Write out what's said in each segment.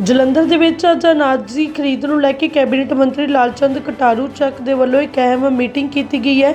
ਜਲੰਧਰ ਦੇ ਵਿੱਚ ਅੱਜ ਅਨਾਜ ਦੀ ਖਰੀਦ ਨੂੰ ਲੈ ਕੇ ਕੈਬਨਿਟ ਮੰਤਰੀ ਲਾਲਚੰਦ ਕਟਾਰੂ ਚੱਕ ਦੇ ਵੱਲੋਂ ਇੱਕ ਅਹਿਮ ਮੀਟਿੰਗ ਕੀਤੀ ਗਈ ਹੈ।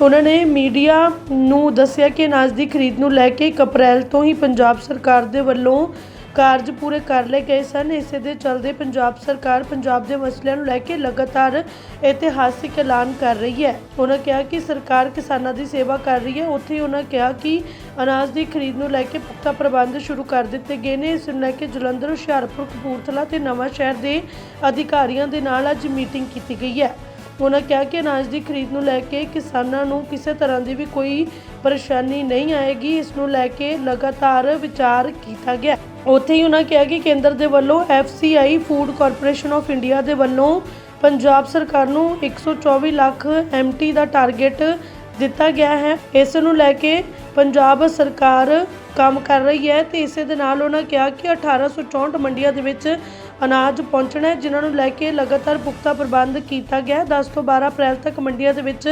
ਉਹਨਾਂ ਨੇ ਮੀਡੀਆ ਨੂੰ ਦੱਸਿਆ ਕਿ ਅਨਾਜ ਦੀ ਖਰੀਦ ਨੂੰ ਲੈ ਕੇ 1 ਅਪ੍ਰੈਲ ਤੋਂ ਹੀ ਪੰਜਾਬ ਸਰਕਾਰ ਦੇ ਵੱਲੋਂ ਕਾਰਜ ਪੂਰੇ ਕਰ ਲਏ ਗਏ ਸਨ। ਇਸੇ ਦੇ ਚਲਦੇ ਪੰਜਾਬ ਸਰਕਾਰ ਪੰਜਾਬ ਦੇ ਮਸਲਿਆਂ ਨੂੰ ਲੈ ਕੇ ਲਗਾਤਾਰ ਇਤਿਹਾਸਿਕ ਐਲਾਨ ਕਰ ਰਹੀ ਹੈ। ਉਹਨਾਂ ਕਿਹਾ ਕਿ ਸਰਕਾਰ ਕਿਸਾਨਾਂ ਦੀ ਸੇਵਾ ਕਰ ਰਹੀ ਹੈ। ਉੱਥੇ ਹੀ ਉਹਨਾਂ ਕਿਹਾ ਕਿ ਅਨਾਜ ਦੀ ਖਰੀਦ ਨੂੰ ਲੈ ਕੇ ਪੁਖਤਾ ਪ੍ਰਬੰਧ ਸ਼ੁਰੂ ਕਰ ਦਿੱਤੇ ਗਏ ਨੇ। ਇਸ ਨੂੰ ਲੈ ਕੇ ਜਲੰਧਰ, ਹੁਸ਼ਿਆਰਪੁਰ, ਕਪੂਰਥਲਾ ਤੇ ਨਵਾਂ ਸ਼ਹਿਰ ਦੇ ਅਧਿਕਾਰੀਆਂ ਦੇ ਨਾਲ ਅੱਜ ਮੀਟਿੰਗ ਕੀਤੀ ਗਈ ਹੈ। ਉਹਨਾਂ ਕਿਹਾ ਕਿ ਅਨਾਜ ਦੀ ਖਰੀਦ ਨੂੰ ਲੈ ਕੇ ਕਿਸਾਨਾਂ ਨੂੰ ਕਿਸੇ ਤਰ੍ਹਾਂ ਦੀ ਵੀ ਕੋਈ ਪਰੇਸ਼ਾਨੀ ਨਹੀਂ ਆਏਗੀ। ਇਸ ਨੂੰ ਲੈ ਕੇ ਲਗਾਤਾਰ ਵਿਚਾਰ ਕੀਤਾ ਗਿਆ। ਉੱਥੇ ਹੀ ਉਹਨਾਂ ਕਿਹਾ ਕਿ ਕੇਂਦਰ ਦੇ ਵੱਲੋਂ FCI food corporation of India ਦੇ ਵੱਲੋਂ ਪੰਜਾਬ ਸਰਕਾਰ ਨੂੰ 124 ਲੱਖ ਐਮਟੀ ਦਾ ਟਾਰਗੇਟ ਦਿੱਤਾ ਗਿਆ ਹੈ। ਇਸ ਨੂੰ ਲੈ ਕੇ ਪੰਜਾਬ ਸਰਕਾਰ ਕੰਮ ਕਰ ਰਹੀ ਹੈ ਤੇ ਇਸੇ ਦੇ ਨਾਲ ਉਹਨਾਂ ਕਿਹਾ ਕਿ 1864 ਮੰਡੀਆਂ ਦੇ ਵਿੱਚ ਅਨਾਜ ਪਹੁੰਚਣਾ ਹੈ ਜਿਨ੍ਹਾਂ ਨੂੰ ਲੈ ਕੇ ਲਗਾਤਾਰ ਪੁਖਤਾ ਪ੍ਰਬੰਧ ਕੀਤਾ ਗਿਆ ਹੈ 10 ਤੋਂ 12 ਅਪ੍ਰੈਲ ਤੱਕ ਮੰਡੀਆਂ ਦੇ ਵਿੱਚ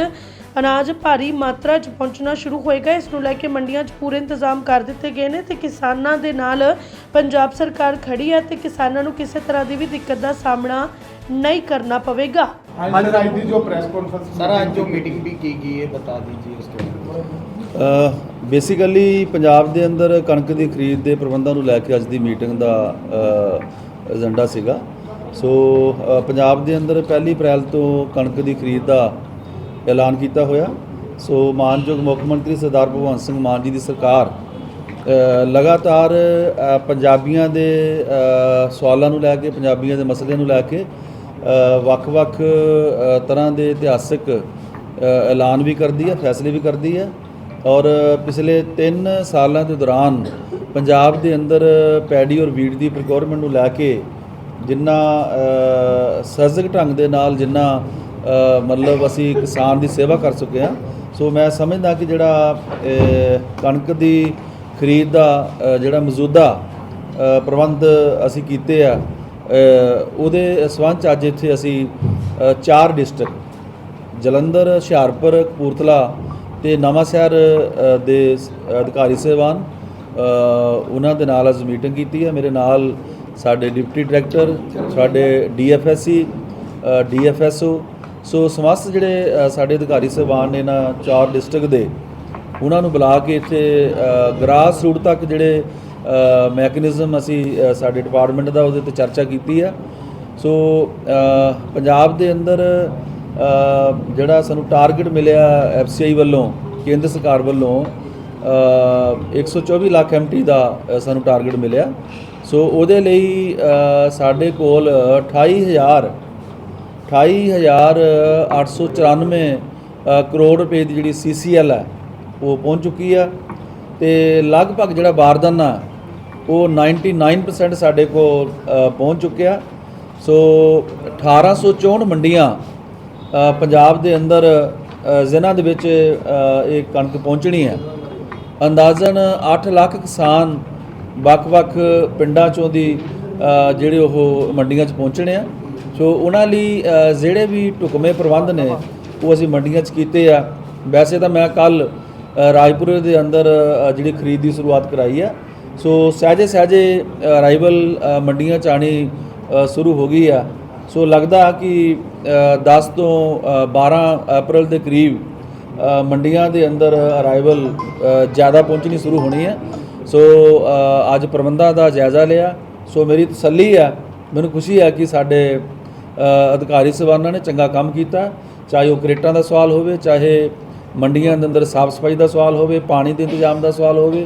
ਅਨਾਜ ਭਾਰੀ ਮਾਤਰਾ 'ਚ ਪਹੁੰਚਣਾ ਸ਼ੁਰੂ ਹੋਏਗਾ ਇਸ ਨੂੰ ਲੈ ਕੇ ਮੰਡੀਆਂ 'ਚ ਪੂਰੇ ਇੰਤਜ਼ਾਮ ਕਰ ਦਿੱਤੇ ਗਏ ਨੇ ਤੇ ਕਿਸਾਨਾਂ ਦੇ ਨਾਲ ਪੰਜਾਬ ਸਰਕਾਰ ਖੜੀ ਹੈ ਤੇ ਕਿਸਾਨਾਂ ਨੂੰ ਕਿਸੇ ਤਰ੍ਹਾਂ ਦੀ ਵੀ ਦਿੱਕਤ ਦਾ ਸਾਹਮਣਾ ਨਹੀਂ ਕਰਨਾ ਪਵੇਗਾ आज सर आज की जो प्रेस कॉन्फ्रेंस सर आज जो मीटिंग भी की गई है बता दीजिए उसके बारे में ਬੇਸਿਕਲੀ ਪੰਜਾਬ ਦੇ ਅੰਦਰ ਕਣਕ ਦੀ ਖਰੀਦ ਦੇ ਪ੍ਰਬੰਧਾਂ ਨੂੰ ਲੈ ਕੇ ਅੱਜ ਦੀ ਮੀਟਿੰਗ ਦਾ ਏਜੰਡਾ ਸੀਗਾ। ਸੋ ਪੰਜਾਬ ਦੇ ਅੰਦਰ ਪਹਿਲੀ ਅਪ੍ਰੈਲ ਤੋਂ ਕਣਕ ਦੀ ਖਰੀਦ ਦਾ ਐਲਾਨ ਕੀਤਾ ਹੋਇਆ। ਸੋ, ਮਾਨਯੋਗ ਮੁੱਖ ਮੰਤਰੀ ਸਰਦਾਰ ਭਗਵੰਤ ਸਿੰਘ ਮਾਨ ਜੀ ਦੀ ਸਰਕਾਰ ਲਗਾਤਾਰ ਪੰਜਾਬੀਆਂ ਦੇ ਸਵਾਲਾਂ ਨੂੰ ਲੈ ਕੇ, ਪੰਜਾਬੀਆਂ ਦੇ ਮਸਲਿਆਂ ਨੂੰ ਲੈ ਕੇ ਵੱਖ-ਵੱਖ ਤਰ੍ਹਾਂ ਦੇ ਇਤਿਹਾਸਿਕ ਐਲਾਨ ਵੀ ਕਰਦੀ ਹੈ, ਫੈਸਲੇ ਵੀ ਕਰਦੀ ਹੈ। ਔਰ ਪਿਛਲੇ 3 ਸਾਲਾਂ ਦੇ ਦੌਰਾਨ ਪੰਜਾਬ ਦੇ ਅੰਦਰ ਪੈਡੀ ਔਰ ਵੀਟ ਦੀ ਪ੍ਰੋਕਿਉਰਮੈਂਟ ਨੂੰ ਲੈ ਕੇ ਜਿੰਨਾ ਅ, ਸਰਜਕ ਢੰਗ ਦੇ ਨਾਲ ਜਿੰਨਾ ਮਤਲਬ ਅਸੀਂ ਕਿਸਾਨ ਦੀ ਸੇਵਾ ਕਰ ਚੁੱਕੇ ਹਾਂ। ਸੋ ਮੈਂ ਸਮਝਦਾ ਕਿ ਜਿਹੜਾ ਕਣਕ ਦੀ ਖਰੀਦ ਦਾ ਜਿਹੜਾ ਮੌਜੂਦਾ ਪ੍ਰਬੰਧ ਅਸੀਂ ਕੀਤੇ ਆ ਉਹਦੇ ਸੰਬੰਧ 'ਚ ਅੱਜ ਇੱਥੇ ਅਸੀਂ ਚਾਰ ਡਿਸਟ੍ਰਿਕਟ ਜਲੰਧਰ ਹੁਸ਼ਿਆਰਪੁਰ ਕਪੂਰਥਲਾ ਤੇ ਨਵਾਂ ਸ਼ਹਿਰ ਦੇ ਅਧਿਕਾਰੀ ਸਹਿਬਾਨ ਉਹਨਾਂ ਦੇ ਨਾਲ ਅੱਜ ਮੀਟਿੰਗ ਕੀਤੀ ਹੈ। ਮੇਰੇ ਨਾਲ ਸਾਡੇ ਡਿਪਟੀ ਡਾਇਰੈਕਟਰ, ਸਾਡੇ ਡੀਐਫਐਸਸੀ ਡੀਐਫਐਸਓ ਸੋ ਸਮਸਤ ਜਿਹੜੇ ਸਾਡੇ ਅਧਿਕਾਰੀ ਸਹਿਬਾਨ ਨੇ ਨਾ ਚਾਰ ਡਿਸਟ੍ਰਿਕਟ ਦੇ, ਉਹਨਾਂ ਨੂੰ ਬੁਲਾ ਕੇ ਇੱਥੇ ਗ੍ਰਾਸ ਰੂਟ ਤੱਕ ਜਿਹੜੇ ਮੈਕੈਨਿਜ਼ਮ ਅਸੀਂ ਸਾਡੇ ਡਿਪਾਰਟਮੈਂਟ ਦਾ ਉਹਦੇ ਤੇ ਚਰਚਾ ਕੀਤੀ ਆ ਸੋ ਪੰਜਾਬ ਦੇ ਅੰਦਰ ਜਿਹੜਾ ਸਾਨੂੰ ਟਾਰਗੇਟ ਮਿਲਿਆ ਐਫਸੀਆਈ ਵੱਲੋਂ, ਕੇਂਦਰ ਸਰਕਾਰ ਵੱਲੋਂ 124 ਲੱਖ ਐਮਟੀ ਦਾ ਸਾਨੂੰ ਟਾਰਗੇਟ ਮਿਲਿਆ। ਸੋ ਉਹਦੇ ਲਈ ਸਾਡੇ ਕੋਲ 28000 28894 ਅ, ਕਰੋੜ ਰੁਪਏ ਦੀ ਜਿਹੜੀ ਸੀਸੀਐਲ ਹੈ ਉਹ ਪਹੁੰਚ ਚੁੱਕੀ ਆ। ਤੇ ਲਗਭਗ ਜਿਹੜਾ ਬਾਰਦਾਨਾ ਉਹ 99% ਸਾਡੇ ਕੋਲ ਪਹੁੰਚ ਚੁੱਕਿਆ। ਸੋ 1864 ਮੰਡੀਆਂ ਪੰਜਾਬ ਦੇ ਅੰਦਰ ਜ਼ਿਲ੍ਹਾ ਦੇ ਵਿੱਚ ਇਹ ਕਣਕ ਪਹੁੰਚਣੀ ਹੈ। ਅੰਦਾਜ਼ਨ 8 ਲੱਖ ਕਿਸਾਨ ਵੱਖ-ਵੱਖ ਪਿੰਡਾਂ ਚੋਂ ਦੀ ਜਿਹੜੇ ਉਹ ਮੰਡੀਆਂ 'ਚ ਪਹੁੰਚਣੇ ਆ। ਸੋ ਉਹਨਾਂ ਲਈ ਜਿਹੜੇ ਵੀ ਢੁਕਵੇਂ ਪ੍ਰਬੰਧ ਨੇ ਉਹ ਅਸੀਂ ਮੰਡੀਆਂ 'ਚ ਕੀਤੇ ਆ। ਵੈਸੇ ਤਾਂ ਮੈਂ ਕੱਲ ਰਾਜਪੁਰ ਦੇ ਅੰਦਰ ਜਿਹੜੀ ਖਰੀਦ ਦੀ ਸ਼ੁਰੂਆਤ ਕਰਾਈ ਆ। ਸੋ ਸਹਿਜੇ ਸਹਿਜੇ ਅਰਾਈਵਲ ਮੰਡੀਆਂ 'ਚ ਆਣੀ ਸ਼ੁਰੂ ਹੋ ਗਈ ਆ। ਸੋ ਲੱਗਦਾ ਕਿ ਅ, 10 ਤੋਂ ਅ, 12 ਅਪ੍ਰੈਲ ਦੇ ਕਰੀਬ ਮੰਡੀਆਂ ਦੇ ਅੰਦਰ ਅਰਾਈਵਲ ਜ਼ਿਆਦਾ ਪਹੁੰਚਣੀ ਸ਼ੁਰੂ ਹੋਣੀ ਹੈ। ਸੋ ਅੱਜ ਪ੍ਰਬੰਧਾਂ ਦਾ ਜਾਇਜ਼ਾ ਲਿਆ। ਸੋ ਮੇਰੀ ਤਸੱਲੀ ਆ ਮੈਨੂੰ ਖੁਸ਼ੀ ਹੈ ਕਿ ਸਾਡੇ ਅਧਿਕਾਰੀ ਸਵਾਨਾਂ ਨੇ ਚੰਗਾ ਕੰਮ ਕੀਤਾ। ਚਾਹੇ ਉਹ ਕਰੇਟਾਂ ਦਾ ਸਵਾਲ ਹੋਵੇ, ਚਾਹੇ ਮੰਡੀਆਂ ਦੇ ਅੰਦਰ ਸਾਫ਼ ਸਫ਼ਾਈ ਦਾ ਸਵਾਲ ਹੋਵੇ, ਪਾਣੀ ਦੇ ਇੰਤਜ਼ਾਮ ਦਾ ਸਵਾਲ ਹੋਵੇ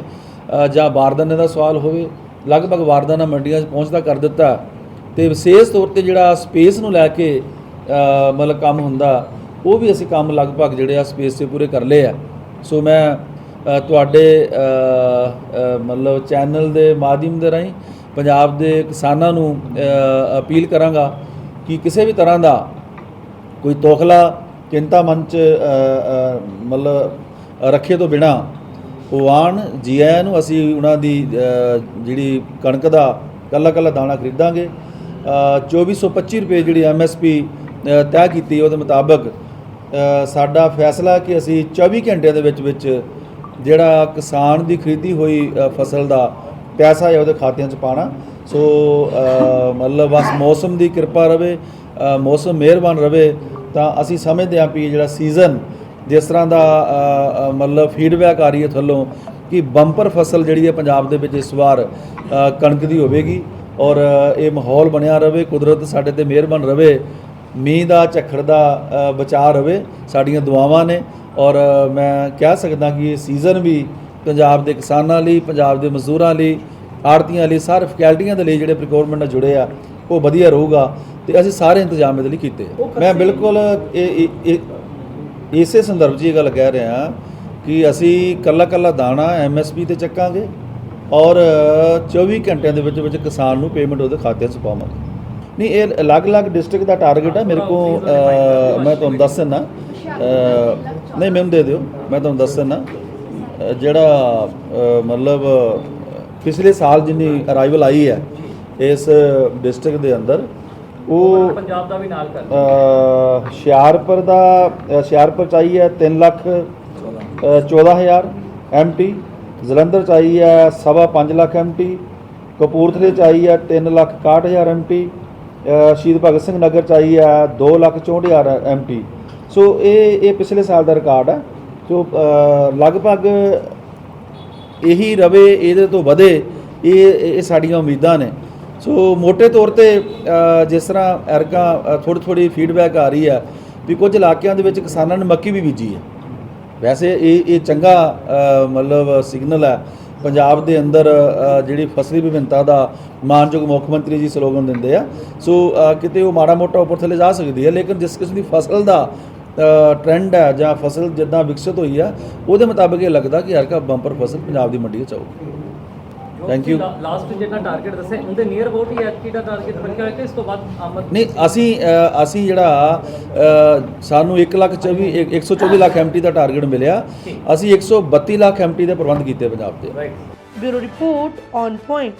ਜਾਂ ਬਾਰਦਾਨੇ ਦਾ ਸਵਾਲ ਹੋਵੇ, ਲਗਭਗ ਵਾਰਦਾਨਾ ਮੰਡੀਆਂ 'ਚ ਪਹੁੰਚਦਾ ਕਰ ਦਿੱਤਾ। ਤੇ ਵਿਸ਼ੇਸ਼ ਤੌਰ ਤੇ ਜਿਹੜਾ ਸਪੇਸ ਨੂੰ ਲੈ ਕੇ ਮਤਲਬ ਕੰਮ ਹੁੰਦਾ ਉਹ ਵੀ ਅਸੀਂ ਕੰਮ ਲਗਭਗ ਜਿਹੜੇ ਆ ਸਪੇਸ ਤੇ ਪੂਰੇ ਕਰ ਲਏ ਆ। ਸੋ ਮੈਂ ਤੁਹਾਡੇ ਮਤਲਬ ਚੈਨਲ ਦੇ ਮਾਧਿਅਮ ਦੇ ਰਾਹੀਂ ਪੰਜਾਬ ਦੇ ਕਿਸਾਨਾਂ ਨੂੰ ਅਪੀਲ ਕਰਾਂਗਾ ਕਿ ਕਿਸੇ ਵੀ ਤਰ੍ਹਾਂ ਦਾ ਕੋਈ ਤੋਖਲਾ ਚਿੰਤਾ ਮਨ ਚ ਮਤਲਬ ਰੱਖੇ ਤੋਂ ਬਿਨਾ ਉਹ ਆਉਣ ਜੀ ਆਇਆਂ ਨੂੰ ਅਸੀਂ ਉਹਨਾਂ ਦੀ ਜਿਹੜੀ ਕਣਕ ਦਾ ਕੱਲਾ ਕੱਲਾ ਦਾਣਾ ਖਰੀਦਾਂਗੇ। ਅ, 2425 ਰੁਪਏ ਜਿਹੜੀ ਐਮਐਸਪੀ ਤੈਅ ਕੀਤੀ ਉਹਦੇ ਮੁਤਾਬਕ ਸਾਡਾ ਫੈਸਲਾ ਕਿ ਅਸੀਂ 24 ਘੰਟਿਆਂ ਦੇ ਵਿੱਚ ਵਿੱਚ ਜਿਹੜਾ ਕਿਸਾਨ ਦੀ ਖਰੀਦੀ ਹੋਈ ਫਸਲ ਦਾ ਪੈਸਾ ਹੈ ਉਹਦੇ ਖਾਤਿਆਂ 'ਚ ਪਾਣਾ ਸੋ ਮਤਲਬ ਬਸ ਮੌਸਮ ਦੀ ਕਿਰਪਾ ਰਵੇ ਮੌਸਮ ਮਿਹਰਬਾਨ ਰਵੇ, ਤਾਂ ਅਸੀਂ ਸਮਝਦੇ ਹਾਂ ਵੀ ਜਿਹੜਾ ਸੀਜ਼ਨ ਜਿਸ ਤਰ੍ਹਾਂ ਦਾ ਮਤਲਬ ਫੀਡਬੈਕ ਆ ਰਹੀ ਹੈ ਥੱਲੋਂ ਕਿ ਬੰਪਰ ਫਸਲ ਜਿਹੜੀ ਹੈ ਪੰਜਾਬ ਦੇ ਵਿੱਚ ਇਸ ਵਾਰ ਕਣਕ ਦੀ ਹੋਵੇਗੀ ਔਰ ਇਹ ਮਾਹੌਲ ਬਣਿਆ ਰਵੇ, ਕੁਦਰਤ ਸਾਡੇ ਤੇ ਮਿਹਰਬਾਨ ਰਵੇ ਮੀਂਹ ਦਾ ਝੱਖੜ ਦਾ ਬਚਾਅ ਰਵੇ ਸਾਡੀਆਂ ਦੁਆਵਾਂ ਨੇ ਔਰ ਮੈਂ ਕਹਿ ਸਕਦਾ ਕਿ ਇਹ ਸੀਜ਼ਨ ਵੀ ਪੰਜਾਬ ਦੇ ਕਿਸਾਨਾਂ ਲਈ ਪੰਜਾਬ ਦੇ ਮਜ਼ਦੂਰਾਂ ਲਈ ਆੜਤੀਆਂ ਲਈ ਸਾਰੇ ਫੈਕਲਟੀਆਂ ਦੇ ਲਈ ਜਿਹੜੇ ਪ੍ਰੋਕਿਉਰਮੈਂਟ ਨਾਲ ਜੁੜੇ ਆ ਉਹ ਵਧੀਆ ਰਹੂਗਾ ਤੇ ਅਸੀਂ ਸਾਰੇ ਇੰਤਜ਼ਾਮ ਇਹਦੇ ਲਈ ਕੀਤੇ। ਮੈਂ ਬਿਲਕੁਲ ਇਹ ਇਸੇ ਸੰਦਰਭ 'ਚ ਇਹ ਗੱਲ ਕਹਿ ਰਿਹਾ ਕਿ ਅਸੀਂ ਕੱਲਾ ਕੱਲਾ ਦਾਣਾ ਐਮਐਸਪੀ ਤੇ ਚੱਕਾਂਗੇ ਔਰ 24 ਘੰਟਿਆਂ ਦੇ ਵਿੱਚ ਵਿੱਚ ਕਿਸਾਨ ਨੂੰ ਪੇਮੈਂਟ ਉਹਦੇ ਖਾਤੇ 'ਚ ਪਾਵਾਂਗੇ ਨਹੀਂ ਇਹ ਅਲੱਗ-ਅਲੱਗ ਡਿਸਟ੍ਰਿਕਟ ਦਾ ਟਾਰਗੇਟ ਹੈ ਮੇਰੇ ਕੋ ਅ, ਮੈਂ ਤੁਹਾਨੂੰ ਦੱਸ ਦਿੰਦਾ। ਨਹੀਂ ਮੈਨੂੰ ਦੇ ਦਿਓ। ਮੈਂ ਤੁਹਾਨੂੰ ਦੱਸ ਦਿੰਦਾ। ਜਿਹੜਾ ਮਤਲਬ ਪਿਛਲੇ ਸਾਲ ਜਿੰਨੀ ਅਰਾਈਵਲ ਆਈ ਹੈ ਇਸ ਡਿਸਟ੍ਰਿਕਟ ਦੇ ਅੰਦਰ ਉਹ ਪੰਜਾਬ ਦਾ ਵੀ ਨਾਲ ਕਰ ਹੁਸ਼ਿਆਰਪੁਰ ਦਾ ਹੁਸ਼ਿਆਰਪੁਰ ਚਾਹੀ ਹੈ 3 ਲੱਖ ਅ, 14000 ਐਮਟੀ ਜਲੰਧਰ ਚਾਹੀ ਹੈ ਸਵਾ 5 ਲੱਖ ਐਮਟੀ ਕਪੂਰਥਲੇ ਚਾਹੀ ਹੈ 3 ਲੱਖ 61000 ਐਮਟੀ ਸ਼ਹੀਦ ਭਗਤ ਸਿੰਘ ਨਗਰ 'ਚ ਆਈ ਹੈ 2 ਲੱਖ 64000 ਐਮਟੀ ਸੋ ਇਹ ਇਹ ਪਿਛਲੇ ਸਾਲ ਦਾ ਰਿਕਾਰਡ ਹੈ ਸੋ ਲਗਭਗ ਇਹੀ ਰਵੇ, ਇਹਦੇ ਤੋਂ ਵਧੇ, ਇਹ ਇਹ ਸਾਡੀਆਂ ਉਮੀਦਾਂ ਨੇ। ਸੋ ਮੋٹے ਤੌਰ ਤੇ ਜਿਸ ਤਰ੍ਹਾਂ ਐਰਗਾ ਥੋੜੀ ਥੋੜੀ ਫੀਡਬੈਕ ਆ ਰਹੀ ਹੈ ਵੀ ਕੁਝ ਇਲਾਕਿਆਂ ਦੇ ਵਿੱਚ ਕਿਸਾਨਾਂ ਨੇ ਮੱਕੀ ਵੀ ਬੀਜੀ ਹੈ ਵੈਸੇ ਇਹ ਇਹ ਚੰਗਾ ਮਤਲਬ ਸਿਗਨਲ ਹੈ ਪੰਜਾਬ ਦੇ ਅੰਦਰ ਜਿਹੜੀ ਫਸਲੀ ਵਿਭਿੰਨਤਾ ਦਾ ਮਾਨਯੋਗ ਮੁੱਖ ਮੰਤਰੀ ਜੀ ਸਲੋਗਨ ਦਿੰਦੇ ਆ। ਸੋ ਕਿਤੇ ਉਹ ਮਾੜਾ ਮੋਟਾ ਉੱਪਰ ਥੱਲੇ ਜਾ ਸਕਦੀ ਹੈ, ਲੇਕਿਨ ਜਿਸ ਕਿਸਮ ਦੀ ਫਸਲ ਦਾ ਟ੍ਰੈਂਡ ਹੈ ਜਾਂ ਫਸਲ ਜਿੱਦਾਂ ਵਿਕਸਿਤ ਹੋਈ ਆ, ਉਹਦੇ ਮੁਤਾਬਕ ਇਹ ਲੱਗਦਾ ਕਿ ਹਰ ਕਾ ਬੰਪਰ ਫਸਲ ਪੰਜਾਬ ਦੀ ਮੰਡੀ 'ਚ ਆਊਗੀ। Thank you. ਲਾਸਟ ਜਿਹੜਾ ਟਾਰਗੇਟ ਦੱਸਿਆ ਉਹਦੇ ਨੀਅਰ ਅਬਾਊਟ ਹੀ ਐਤਕੀ ਦਾ ਟਾਰਗੇਟ ਰੱਖਿਆ ਹੋਇਆ ਕਿ ਇਸ ਤੋਂ ਬਾਅਦ ਆਮਦ ਨਹੀਂ ਅਸੀਂ ਅ, ਅਸੀਂ ਜਿਹੜਾ ਅ, ਸਾਨੂੰ 1 ਲੱਖ 24 ਇੱਕ- 124 ਲੱਖ ਐਮਟੀ ਦਾ ਟਾਰਗੇਟ ਮਿਲਿਆ। ਅਸੀਂ 132 ਲੱਖ ਐਮਟੀ ਦੇ ਪ੍ਰਬੰਧ ਕੀਤੇ ਪੰਜਾਬ ਦੇ। Right bureau report on point.